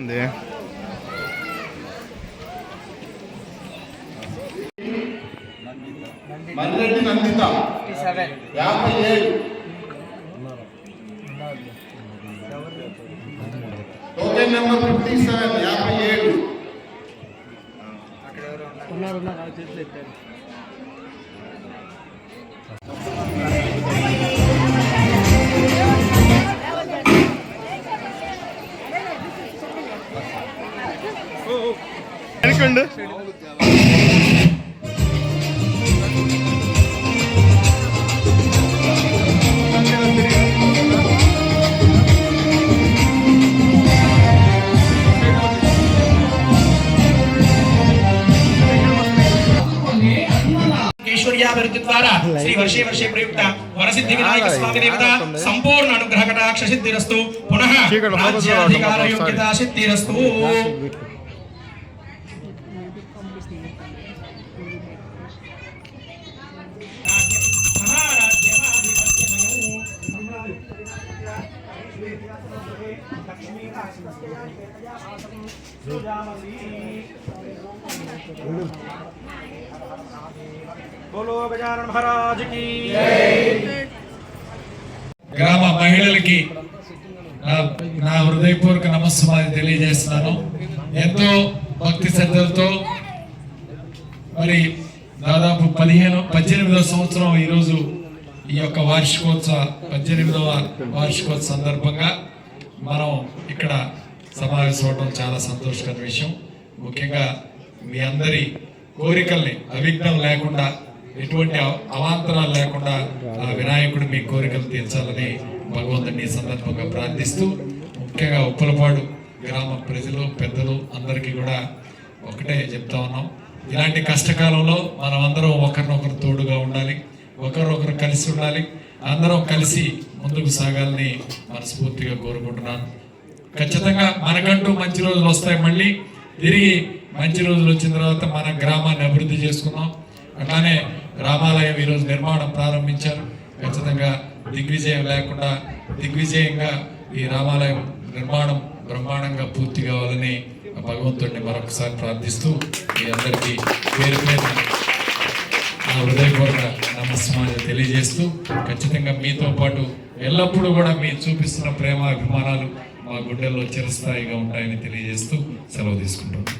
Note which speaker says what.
Speaker 1: ఉంది.
Speaker 2: మర్రెడ్డి నందిత. యాభై ఏడు. టోకెన్ నెంబర్ ఫిఫ్టీ సెవెన్ యాభై ఏడు.
Speaker 1: వెనకండు
Speaker 3: ఈశ్వర్యాభివృద్ధి ద్వారా శ్రీ వర్షే వర్షే ప్రయుక్త వరసిద్ధి వినాయక స్వామి దేవత సంపూర్ణ అనుగ్రహ కటాక్ష సిద్ధిరస్తు పునః రాజ్యాధికార
Speaker 1: ఒకసారి.
Speaker 3: యోగ్యత సిద్ధిరస్తు బోలో గజానన మహారాజ్కి
Speaker 4: గ్రామ మహిళలకి నా హృదయపూర్వక నమస్కారం తెలియజేస్తున్నాను. ఎంతో భక్తి శ్రద్ధలతో మరి దాదాపు పదిహేను పద్దెనిమిదవ సంవత్సరం ఈరోజు ఈ యొక్క వార్షికోత్సవ పద్దెనిమిదవ వార్షికోత్సవ సందర్భంగా మనం ఇక్కడ సమావేశం చాలా సంతోషకర విషయం. ముఖ్యంగా మీ అందరి కోరికల్ని అవిఘ్నం లేకుండా ఎటువంటి అవ- అవాంతరాలు లేకుండా ఆ వినాయకుడు మీ కోరికలు తీర్చాలని భగవంతుని సందర్భంగా ప్రార్థిస్తూ ముఖ్యంగా ఉప్పలపాడు గ్రామ ప్రజలు పెద్దలు అందరికీ కూడా ఒకటే చెప్తా ఉన్నాం. ఇలాంటి కష్టకాలంలో మనం అందరం ఒకరినొకరు తోడుగా ఉండాలి ఒకరొకరు కలిసి ఉండాలి అందరం కలిసి ముందుకు సాగాలని మనస్ఫూర్తిగా కోరుకుంటున్నాను. ఖచ్చితంగా మనకంటూ మంచి రోజులు వస్తాయి. మళ్ళీ తిరిగి మంచి రోజులు వచ్చిన తర్వాత మన గ్రామాన్ని అభివృద్ధి చేసుకున్నాం అట్లానే రామాలయం ఈరోజు నిర్మాణం ప్రారంభించారు. ఖచ్చితంగా దిగ్విజయం లేకుండా దిగ్విజయంగా ఈ రామాలయం నిర్మాణం బ్రహ్మాండంగా పూర్తి కావాలని భగవంతుడిని మరొకసారి ప్రార్థిస్తూ మీ అందరికీ పేరు పేరు నా హృదయపూర్వక నమస్కారం తెలియజేస్తూ ఖచ్చితంగా మీతో పాటు ఎల్లప్పుడూ కూడా మీరు చూపిస్తున్న ప్రేమ అభిమానాలు మా గుండెల్లో చిరస్థాయిగా ఉంటాయని తెలియజేస్తూ సెలవు తీసుకుంటున్నాను.